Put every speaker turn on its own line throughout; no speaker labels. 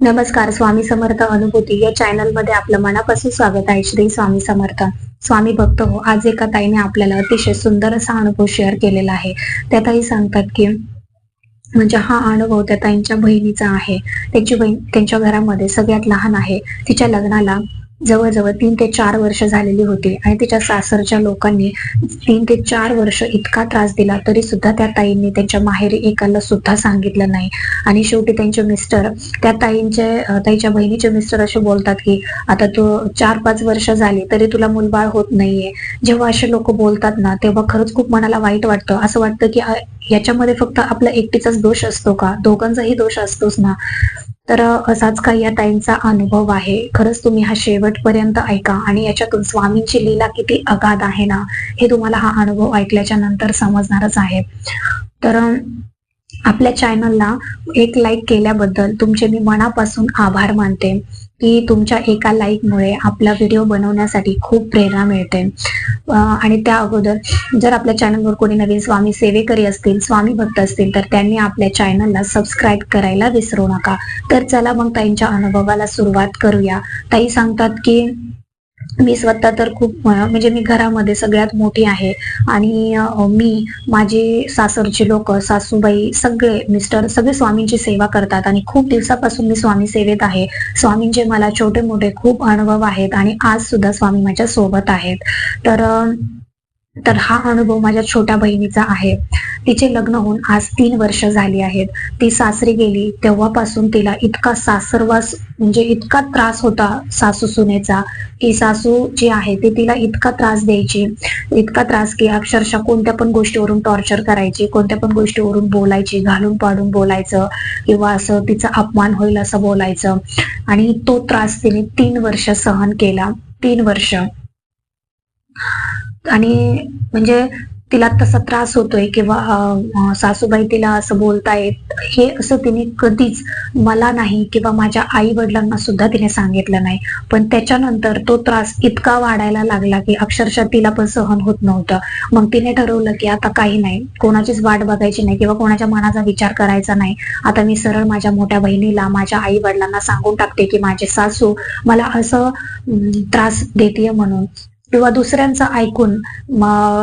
नमस्कार स्वामी समर्थ अनुभूती. या चॅनलमध्ये आपलं मनापासून स्वागत आहे. श्री स्वामी समर्थ. स्वामी भक्त हो आज एका ताईने आपल्याला अतिशय सुंदर असा अनुभव शेअर केलेला आहे. त्या ताई सांगतात की म्हणजे हा अनुभव त्या ताईंच्या बहिणीचा आहे. त्यांची बहीण त्यांच्या घरामध्ये सगळ्यात लहान आहे. तिच्या लग्नाला जवळजवळ तीन ते चार वर्ष झालेली होती आणि तिच्या सासरच्या लोकांनी तीन ते चार वर्ष इतका त्रास दिला तरी सुद्धा त्या ताईंनी त्यांच्या माहेरी एकाला सुद्धा सांगितलं नाही. आणि शेवटी त्यांचे मिस्टर त्या ताईंचे ताईच्या बहिणीचे मिस्टर असे बोलतात की आता तू चार पाच वर्ष झाली तरी तुला मुलबाळ होत नाहीये. जेव्हा असे लोक बोलतात ना तेव्हा खरंच खूप मनाला वाईट वाटतं. असं वाटतं की याच्यामध्ये फक्त आपला एकटीचाच दोष असतो का? दोघांचाही दोष असतोच ना. तर असाच काही या ताईंचा अनुभव आहे. खरंच तुम्ही हा शेवटपर्यंत ऐका आणि याच्यातून स्वामींची लीला किती अगाध आहे ना हे तुम्हाला हा अनुभव ऐकल्याच्या नंतर समजणारच आहे. तर आपल्या चॅनलला एक लाईक केल्याबद्दल तुमचे मी मनापासून आभार मानते. की तुमच्या एका लाईकमुळे आपला व्हिडिओ बनवण्यासाठी खूप प्रेरणा मिळते. आणि त्या अगोदर जर आपल्या चॅनलवर कोणी नवीन स्वामी सेवेकरी असतील स्वामी भक्त असतील तर त्यांनी आपल्या चॅनलला सबस्क्राईब करायला विसरू नका. तर चला मग ताईंच्या अनुभवाला सुरुवात करूया. ताई सांगतात की मी स्वतः तर खूप म्हणजे मी घरामध्ये सगळ्यात मोठी आहे. आणि मी माझी सासरची लोक सासूबाई सगळे मिस्टर सगळे स्वामींची सेवा करतात. आणि खूप दिवसापासून मी स्वामी सेवेत आहे. स्वामींचे मला छोटे मोठे खूप अनुभव आहेत. आणि आज सुद्धा स्वामी माझ्या सोबत आहेत. तर तर हा अनुभव माझ्या छोट्या बहिणीचा आहे. तिचे लग्न होऊन आज तीन वर्ष झाली आहेत. ती सासरी गेली तेव्हापासून तिला इतका सासरवास म्हणजे इतका त्रास होता सासू सुनेचा की सासू जी आहे ती तिला इतका त्रास द्यायची. इतका त्रास की अक्षरशः कोणत्या पण गोष्टीवरून टॉर्चर करायची कोणत्या पण गोष्टीवरून बोलायची घालून पाडून बोलायचं किंवा असं तिचा अपमान होईल असं बोलायचं. आणि तो त्रास तिने तीन वर्ष सहन केला. तीन वर्ष. आणि म्हणजे तिला तसा त्रास होतोय किंवा सासूबाई तिला असं बोलतायत हे असं तिने कधीच मला नाही किंवा माझ्या आई वडिलांना सुद्धा तिने सांगितलं नाही. पण त्याच्यानंतर तो त्रास इतका वाढायला लागला की अक्षरशः तिला पण सहन होत नव्हतं. मग तिने ठरवलं की आता काही नाही कोणाचीच वाट बघायची नाही किंवा कोणाच्या मनाचा विचार करायचा नाही. आता मी सरळ माझ्या मोठ्या बहिणीला माझ्या आई वडिलांना सांगून टाकते की माझे सासू मला असं त्रास देते म्हणून. किंवा दुसऱ्यांचं ऐकून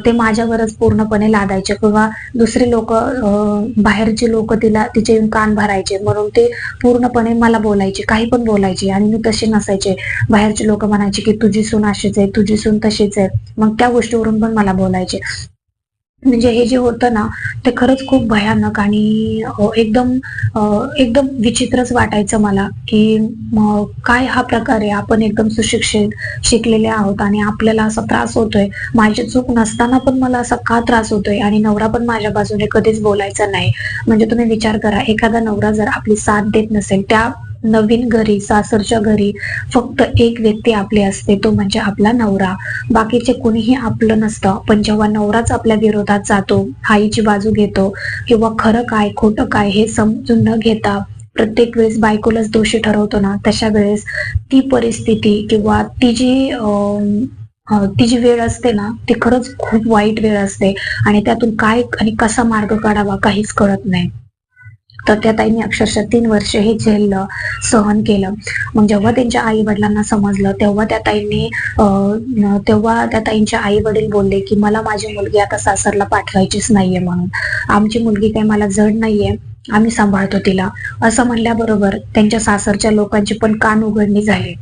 ते माझ्यावरच पूर्णपणे लादायचे किंवा दुसरे लोक बाहेरचे लोक तिला तिचे येऊन कान भरायचे म्हणून ते पूर्णपणे मला बोलायचे काही पण बोलायचे आणि मी तसे नसायचे. बाहेरचे लोक म्हणायचे की तुझी सून अशीच आहे तुझी सून तशीच आहे. मग त्या गोष्टीवरून पण मला बोलायचे. म्हणजे हे जे होतं ना ते खरंच खूप भयानक आणि एकदम एकदम विचित्रच वाटायचं मला की काय हा प्रकार आहे? आपण एकदम सुशिक्षित शिकलेले आहोत आणि आपल्याला असा त्रास होतोय. माझी चूक नसताना पण मला असा का त्रास होतोय? आणि नवरा पण माझ्या बाजूने कधीच बोलायचा नाही. म्हणजे तुम्ही विचार करा एखादा नवरा जर आपली साथ देत नसेल त्या नवीन घरी सासरच्या घरी फक्त एक व्यक्ती आपली असते तो म्हणजे आपला नवरा. बाकीचे कोणीही आपलं नसतं पण जेव्हा नवराच आपल्या विरोधात जातो आईची बाजू घेतो किंवा खरं काय खोटं काय हे समजून न घेता प्रत्येक वेळेस बायकोलाच दोषी ठरवतो ना तशा वेळेस ती परिस्थिती किंवा ती जी ती जी वेळ असते ना ती खरंच खूप वाईट वेळ असते. आणि त्यातून काय आणि कसा मार्ग काढावा काहीच कळत नाही. तर त्या ताईंनी अक्षरशः तीन वर्ष हे झेललं सहन केलं. मग जेव्हा त्यांच्या आई वडिलांना समजलं तेव्हा त्या ताईंनी तेव्हा त्या ताईंच्या आई वडील बोलले की मला माझी मुलगी आता सासरला पाठवायचीच नाहीये म्हणून. आमची मुलगी काही मला जड नाहीये. आम्ही सांभाळतो तिला. असं म्हणल्याबरोबर त्यांच्या सासरच्या लोकांची पण कान उघडणी झाली.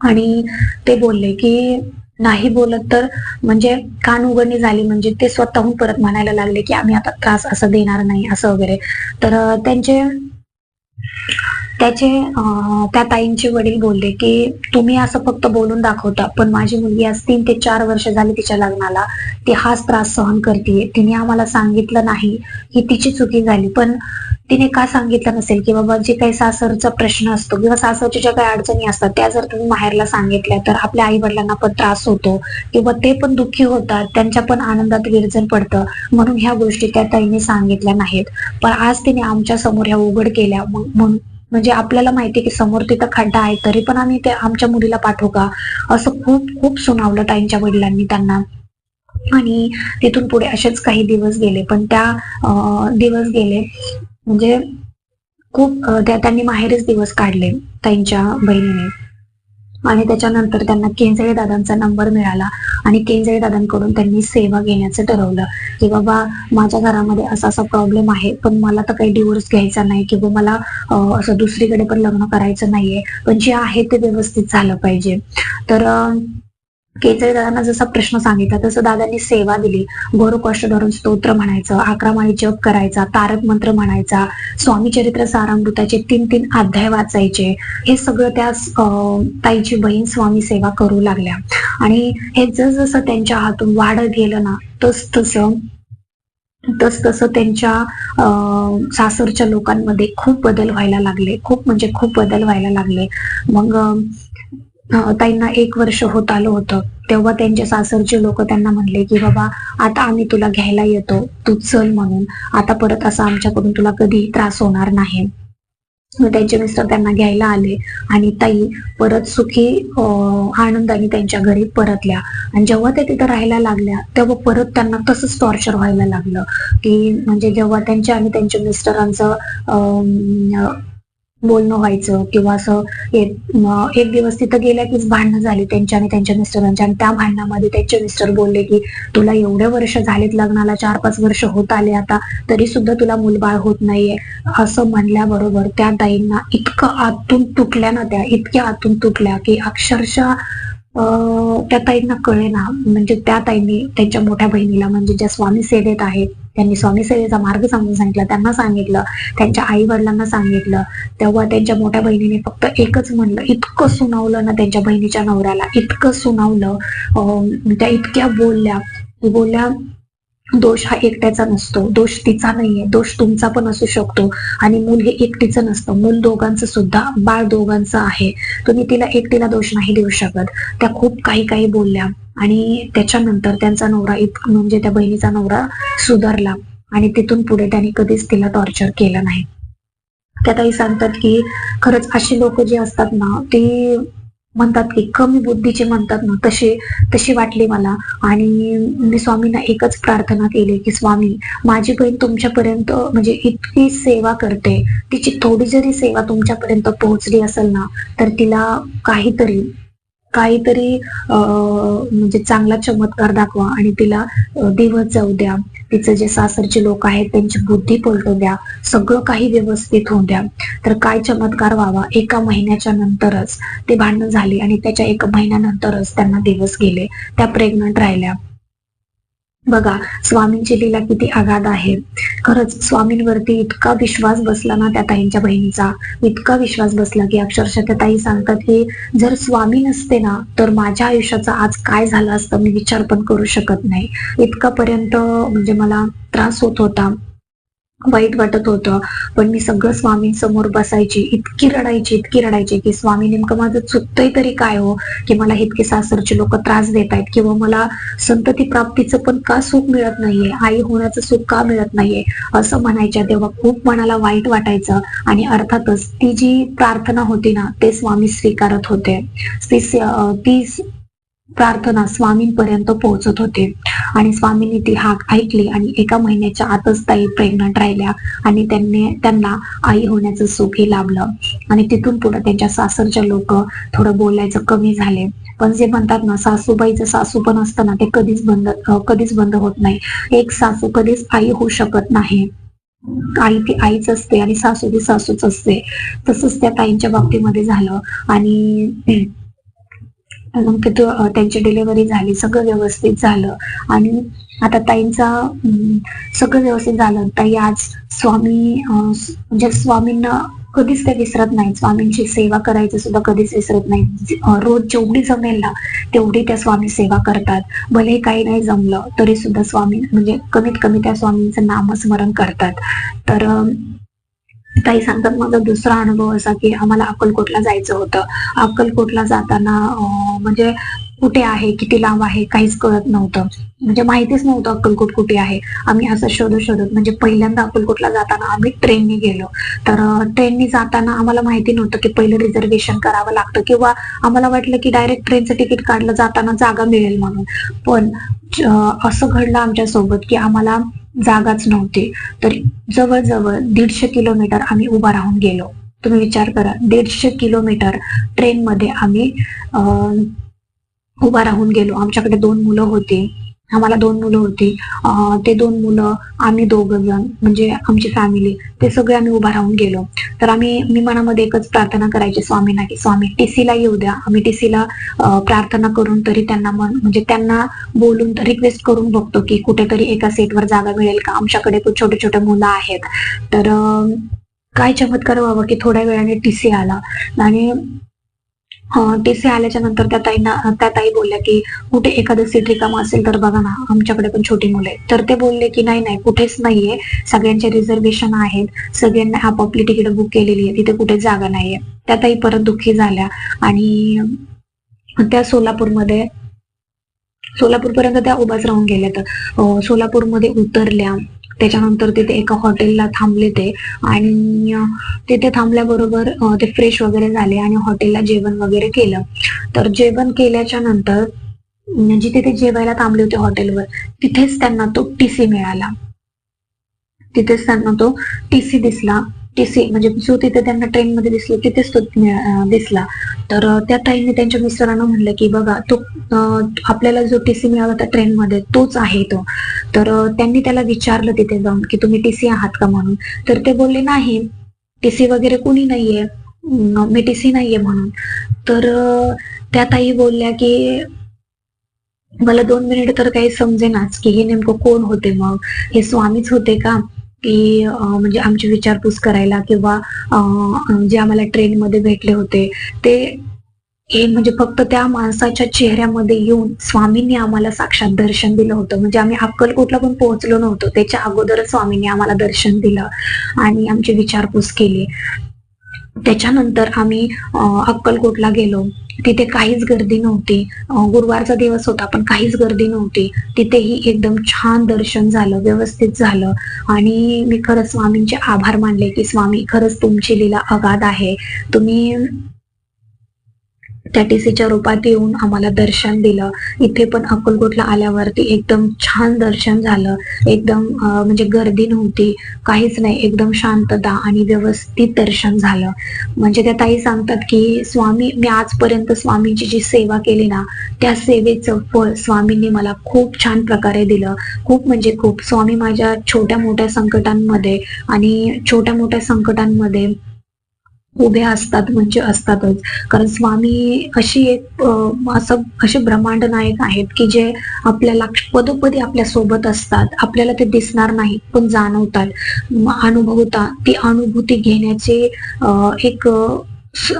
आणि ते बोलले की नाही बोलत तर म्हणजे कान उघडणी झाली म्हणजे ते स्वतःहून परत म्हणायला लागले की आम्ही आता त्रास असं देणार नाही असं वगैरे. तर त्यांचे त्याचे त्या ताईंचे वडील बोलले की तुम्ही असं फक्त बोलून दाखवता पण माझी मुलगी आज तीन ते चार वर्ष झाली तिच्या लग्नाला. ती हाच त्रास सहन करते तिने आम्हाला सांगितलं नाही ही तिची चुकी झाली. पण तिने का सांगितलं नसेल की बाबा जे काही सासरचा प्रश्न असतो किंवा सासरच्या ज्या काही अडचणी असतात त्या जर तुम्ही माहेरला सांगितल्या तर आपल्या आई वडिलांना पण त्रास होतो किंवा ते पण दुःखी होतात. त्यांच्या पण आनंदात विरजन पडतं. म्हणून ह्या गोष्टी त्या ताईने सांगितल्या नाहीत. पण आज तिने आमच्यासमोर ह्या उघड केल्या. मग मग- म्हणजे आपल्याला माहिती की समोर तिथं खड्डा आहे तरी पण आम्ही ते आमच्या मुलीला पाठवू का? असं खूप खूप सुनावलं ताईंच्या वडिलांनी त्यांना. आणि तिथून पुढे असेच काही दिवस गेले. पण त्या दिवस गेले. म्हणजे खूप त्या त्यांनी माहेरच दिवस काढले ताईंच्या बहिणीने. आणि त्याच्यानंतर त्यांना केंजळे दादांचा नंबर मिळाला आणि केंजळे दादांकडून त्यांनी सेवा घेण्याचं ठरवलं की बाबा माझ्या घरामध्ये असा असा प्रॉब्लेम आहे पण मला तर काही डिवोर्स घ्यायचा नाही किंवा मला असं दुसरीकडे पण लग्न करायचं नाहीये पण जे आहे ते व्यवस्थित झालं पाहिजे. तर केचरी दादांना जसा प्रश्न सांगितला तसं दादांनी सेवा दिली. गोरु धरून स्तोत्र म्हणायचं अकरा माळी जप करायचा तारक मंत्र म्हणायचा स्वामी चरित्र सारामृताचे तीन तीन अध्याय वाचायचे. हे सगळं त्या अं, ताईची बहीण स्वामी सेवा करू लागल्या. आणि हे जसं त्यांच्या हातून वाढत गेलं ना तस तसं तस तसं त्यांच्या अं, सासरच्या लोकांमध्ये खूप बदल व्हायला लागले. खूप म्हणजे खूप बदल व्हायला लागले. मग ताईंना एक वर्ष होत आलं होतं. तेव्हा त्यांच्या सासरचे लोक त्यांना म्हणले की बाबा आता आम्ही तुला घ्यायला येतो. तू चल म्हणून. आता परत असं आमच्याकडून तुला कधीही त्रास होणार नाही. त्यांचे मिस्टर त्यांना घ्यायला आले आणि ताई परत सुखी अं, आनंदाने त्यांच्या घरी परतल्या. आणि जेव्हा ते तिथं राहायला लागल्या तेव्हा परत त्यांना तसंच टॉर्चर व्हायला लागलं. की म्हणजे जेव्हा त्यांच्या आणि त्यांच्या मिस्टरांचं अं, बोलणं व्हायचं किंवा असं एक दिवस तिथं गेल्या कीच भांडणं झाली त्यांच्या आणि त्यांच्या मिस्टरांच्या आणि त्या भांडणामध्ये त्यांचे मिस्टर बोलले की तुला एवढे वर्ष झालेत लग्नाला चार पाच वर्ष होत आले आता तरी सुद्धा तुला मुलबाळ होत नाहीये. असं म्हणल्याबरोबर त्या ताईंना इतकं आतून तुटल्या ना त्या इतक्या आतून तुटल्या की अक्षरशः त्या ताईंना कळे ना म्हणजे त्या ताईंनी त्यांच्या मोठ्या बहिणीला म्हणजे ज्या स्वामी सेवेत आहेत त्यांनी स्वामी सेवेचा मार्ग समजून सांगितला. त्यांना सांगितलं त्यांच्या आई वडिलांना सांगितलं. तेव्हा त्यांच्या मोठ्या बहिणीने फक्त एकच म्हणलं इतकं सुनावलं ना त्यांच्या बहिणीच्या नवऱ्याला इतकं सुनावलं. त्या इतक्या बोलल्या. बोलल्या दोष हा एकट्याचा नसतो. दोष तिचा नाहीये. दोष तुमचा पण असू शकतो. आणि मूल हे एकटीचं नसतं. मूल दोघांचं सुद्धा बाळ दोघांचं आहे. तुम्ही तिला एकटीला दोष नाही देऊ शकत. त्या खूप काही काही बोलल्या. आणि त्याच्यानंतर त्यांचा नवरा इत म्हणजे त्या बहिणीचा नवरा सुधारला. आणि तिथून पुढे त्यांनी कधीच तिला टॉर्चर केलं नाही. त्या ताई सांगतात की खरंच अशी लोक जे असतात ना ते म्हणतात की कमी बुद्धीचे म्हणतात ना तसे तशी वाटली मला. आणि मी स्वामींना एकच प्रार्थना केली की स्वामी माझी बहीण तुमच्यापर्यंत म्हणजे इतकी सेवा करते. तिची थोडी जरी सेवा तुमच्यापर्यंत पोहोचली असेल ना तर तिला काहीतरी काहीतरी अं, म्हणजे चांगला चमत्कार दाखवा आणि तिला दिवस जाऊ द्या. तिचं जे सासरचे लोक आहेत त्यांची बुद्धी पलटून द्या सगळं काही व्यवस्थित होऊन द्या. तर काय चमत्कार व्हावा? एका महिन्याच्या नंतरच ते भांडण झाले आणि त्याच्या एका महिन्यानंतरच त्यांना दिवस गेले. त्या प्रेग्नंट राहिल्या. बघा स्वामींची लीला किती आगाध आहे. खरंच स्वामींवरती इतका विश्वास बसला ना त्या ताईंच्या बहिणीचा. इतका विश्वास बसला की अक्षरशः त्या ताई सांगतात की जर स्वामी नसते ना तर माझ्या आयुष्याचं आज काय झालं असतं मी विचार पण करू शकत नाही. इतकापर्यंत म्हणजे मला त्रास होत होता. वाईट वाटत होतं. पण मी सगळं स्वामींसमोर बसायची इतकी रडायची इतकी रडायची की स्वामी नेमकं माझं चुकतंय तरी काय हो? की मला इतके सासरचे लोक त्रास देत आहेत किंवा मला संतती प्राप्तीचं पण का सुख मिळत नाहीये? आई होण्याचं सुख का मिळत नाहीये? असं म्हणायच्या तेव्हा खूप मनाला वाईट वाटायचं आणि अर्थातच ती जी प्रार्थना होती ना ते स्वामी स्वीकारत होते. ती ती प्रार्थना स्वामींपर्यंत पोहोचत होते. आणि स्वामींनी ती हाक ऐकली आणि एका महिन्याच्या आतच ताई प्रेग्नंट राहिल्या आणि त्यांनी त्यांना आई होण्याचं सुखही लाभलं. आणि तिथून पुढे त्यांच्या सासरच्या लोक थोडं बोलायचं कमी झाले. पण जे म्हणतात ना सासूबाईचं सासू पण असतं ना ते कधीच बंद कधीच बंद होत नाही. एक सासू कधीच आई होऊ शकत नाही. आई ती आईच असते आणि सासू ती सासूच असते. तसंच त्या ताईंच्या बाबतीमध्ये झालं. आणि तिथं त्यांची डिलिव्हरी झाली सगळं व्यवस्थित झालं. आणि आता ताईंचा सगळं व्यवस्थित झालं. ताई आज स्वामी म्हणजे स्वामींना कधीच ते विसरत नाही स्वामींची सेवा करायचं सुद्धा कधीच विसरत नाही रोज जेवढी जमेल ना तेवढी त्या स्वामी सेवा करतात. भले काही नाही जमलं तरी सुद्धा स्वामी म्हणजे कमीत कमी त्या स्वामींचं नामस्मरण करतात. तर ताई सांगतात माझा दुसरा अनुभव असा की आम्हाला अक्कलकोटला जायचं होतं. अक्कलकोटला जाताना म्हणजे कुठे आहे किती लांब आहे काहीच कळत नव्हतं. म्हणजे माहितीच नव्हतं अक्कलकोट कुठे आहे. आम्ही असं शोधत शोधत म्हणजे पहिल्यांदा अक्कलकोटला जाताना आम्ही ट्रेनने गेलो. तर ट्रेननी जाताना आम्हाला माहिती नव्हतं की पहिलं रिझर्वेशन करावं लागतं किंवा आम्हाला वाटलं की डायरेक्ट ट्रेनचं तिकीट काढलं जाताना जागा मिळेल म्हणून. पण असं घडलं आमच्यासोबत की आम्हाला जागाच नव्हती. तर जवळजवळ दीडशे किलोमीटर आम्ही उभा राहून गेलो. तुम्ही विचार करा दीडशे किलोमीटर ट्रेनमध्ये आम्ही उभा राहून गेलो. आमच्याकडे दोन मुलं होती. आम्हाला दोन मुलं होती. ते दोन मुलं आम्ही दोघं जण म्हणजे आमची फॅमिली ते सगळे आम्ही उभा राहून गेलो. तर आम्ही मी मनामध्ये एकच प्रार्थना करायची स्वामींना की स्वामी टीसीला येऊ द्या. आम्ही टीसीला प्रार्थना करून तरी त्यांना मन म्हणजे त्यांना बोलून रिक्वेस्ट करून बघतो की कुठेतरी एका सीटवर जागा मिळेल का? आमच्याकडे छोटे छोटे मुलं आहेत. तर काय चमत्कार व्हावा की थोड्या वेळाने टीसी आला. आणि टीसी आल्याच्यानंतर त्या ताईंना त्या ताई बोलल्या की कुठे एखादं सीट रिकामा असेल तर बघा ना आमच्याकडे पण छोटी मुलं आहेत. तर ते बोलले की नाही नाही कुठेच नाहीये. सगळ्यांचे रिझर्वेशन आहेत. सगळ्यांना आपापली तिकीट बुक केलेली आहे तिथे कुठे जागा नाहीये. त्या ताई परत दुःखी झाल्या आणि त्या सोलापूरमध्ये सोलापूर पर्यंत त्या उभाच राहून गेल्या तर सोलापूरमध्ये उतरल्या. त्याच्यानंतर तिथे एका हॉटेलला थांबले ते आणि तिथे थांबल्याबरोबर ते फ्रेश वगैरे झाले आणि हॉटेलला जेवण वगैरे केलं. तर जेवण केल्याच्यानंतर जिथे ते जेवायला थांबले होते हॉटेलवर तिथेच त्यांना तो टीसी मिळाला. तिथेच त्यांना तो टीसी दिसला. टीसी म्हणजे जो तिथे त्यांना ट्रेन मध्ये दिसला तिथेच तो दिसला. तर त्या ताईने त्यांच्या मिस्टरांना म्हणलं की बघा तो आपल्याला जो टीसी मिळाला त्या ट्रेनमध्ये तोच आहे तो. तर त्यांनी त्याला विचारलं तिथे जाऊन की तुम्ही टीसी आहात का म्हणून? तर ते बोलले नाही टीसी वगैरे कोणी नाहीये. मी टी सी नाहीये म्हणून. तर त्या ताई बोलल्या की मला दोन मिनिट तर काही समजेनाच की हे नेमकं कोण होते मग? हे स्वामीच होते का? की म्हणजे आमची विचारपूस करायला किंवा जे आम्हाला ट्रेनमध्ये भेटले होते ते हे म्हणजे फक्त त्या माणसाच्या चेहऱ्यामध्ये येऊन स्वामींनी आम्हाला साक्षात दर्शन दिलं होतं. म्हणजे आम्ही अक्कलकोटला पण पोहोचलो नव्हतो. त्याच्या अगोदरच स्वामींनी आम्हाला दर्शन दिलं आणि आमची विचारपूस केली. त्याच्यानंतर आम्ही अक्कलकोटला गेलो. तिथे काहीच गर्दी नव्हती. गुरुवारचा दिवस होता पण काहीच गर्दी नव्हती. तिथेही एकदम छान दर्शन झालं व्यवस्थित झालं. आणि मी खरंच स्वामींचे आभार मानले की स्वामी खरंच तुमची लीला अगाध आहे. तुम्ही त्या टीसीच्या रूपात येऊन आम्हाला दर्शन दिलं. इथे पण अक्कलकोटला आल्यावरती एकदम छान दर्शन झालं. एकदम म्हणजे गर्दी नव्हती. काहीच नाही. एकदम शांतता आणि व्यवस्थित दर्शन झालं. म्हणजे त्या ताई सांगतात की स्वामी मी आजपर्यंत स्वामींची जी सेवा केली ना त्या सेवेचं फळ स्वामींनी मला खूप छान प्रकारे दिलं. खूप म्हणजे खूप. स्वामी माझ्या छोट्या मोठ्या संकटांमध्ये आणि छोट्या मोठ्या संकटांमध्ये उभे असतात म्हणजे असतातच. कारण स्वामी अशी एक असं असे ब्रह्मांड नायक आहेत की जे आपल्याला पदोपदी आपल्यासोबत असतात. आपल्याला ते दिसणार नाही पण जाणवतात. अनुभवता ती अनुभूती घेण्याचे एक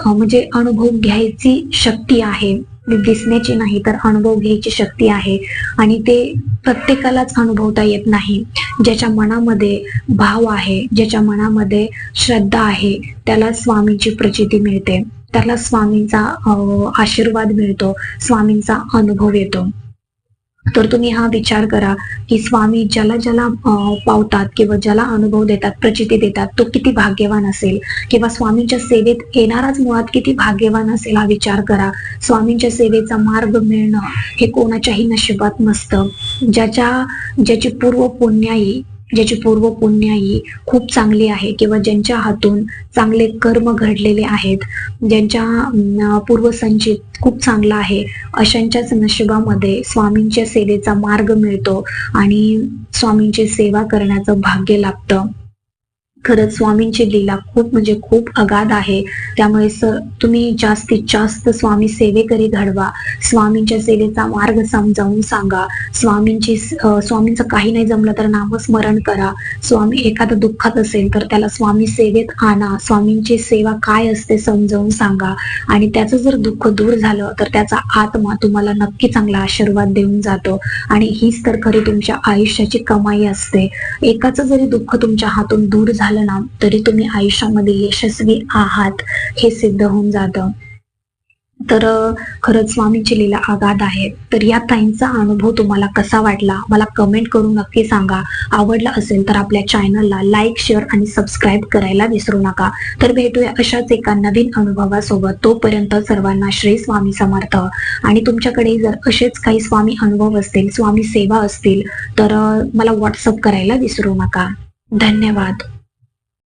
म्हणजे अनुभव घ्यायची शक्ती आहे. दिसण्याची नाही तर अनुभव घ्यायची शक्ती आहे. आणि ते प्रत्येकालाच अनुभवता येत नाही. ज्याच्या मनामध्ये भाव आहे ज्याच्या मनामध्ये श्रद्धा आहे त्याला स्वामींची प्रचिती मिळते. त्याला स्वामींचा आशीर्वाद मिळतो स्वामींचा अनुभव येतो. तर तुम्ही हा विचार करा की स्वामी ज्याला ज्याला पावतात किंवा ज्याला अनुभव देतात प्रचिती देतात तो किती भाग्यवान असेल? किंवा स्वामींच्या सेवेत येणाराच मुळात किती भाग्यवान असेल हा विचार करा. स्वामींच्या सेवेचा मार्ग मिळणं हे कोणाच्याही नशिबात नसतं. ज्याच्या ज्याची पूर्व पुण्याई ज्याची पूर्व पुण्याई खूप चांगली आहे किंवा ज्यांच्या हातून चांगले कर्म घडलेले आहेत ज्यांच्या पूर्वसंचित खूप चांगला आहे अशांच्याच नशिबामध्ये स्वामींच्या सेवेचा मार्ग मिळतो आणि स्वामींची सेवा करण्याचं भाग्य लाभतं. खरंच स्वामींची लीला खूप म्हणजे खूप अगाध आहे. त्यामुळे सर तुम्ही जास्तीत जास्त स्वामी सेवेकरी घडवा. स्वामींच्या सेवेचा मार्ग समजावून सांगा. स्वामींची स्वामींचं काही नाही जमलं तर नामस्मरण करा. स्वामी एखादं दुःखात असेल तर त्याला स्वामी सेवेत आणा. स्वामींची सेवा काय असते समजावून सांगा. आणि त्याचं जर दुःख दूर झालं तर त्याचा आत्मा तुम्हाला नक्की चांगला आशीर्वाद देऊन जातो. आणि हीच तर खरी तुमच्या आयुष्याची कमाई असते. एकाचं जरी दुःख तुमच्या हातून दूर झालं ना तरी तुम्ही आयुष्यामध्ये यशस्वी आहात हे सिद्ध होऊन जातं. तर खरंच स्वामींची लीला आघात आहे. तर या ताईंचा अनुभव तुम्हाला कसा वाटला? मला कमेंट करून नक्की सांगा. आवडला असेल तर आपल्या चॅनलला लाईक शेअर आणि सबस्क्राईब करायला विसरू नका. तर भेटूया अशाच एका नवीन अनुभवासोबत. तोपर्यंत सर्वांना श्री स्वामी समर्थ. आणि तुमच्याकडे जर असेच काही स्वामी अनुभव असतील स्वामी सेवा असतील तर मला व्हॉट्सअप करायला विसरू नका. धन्यवाद.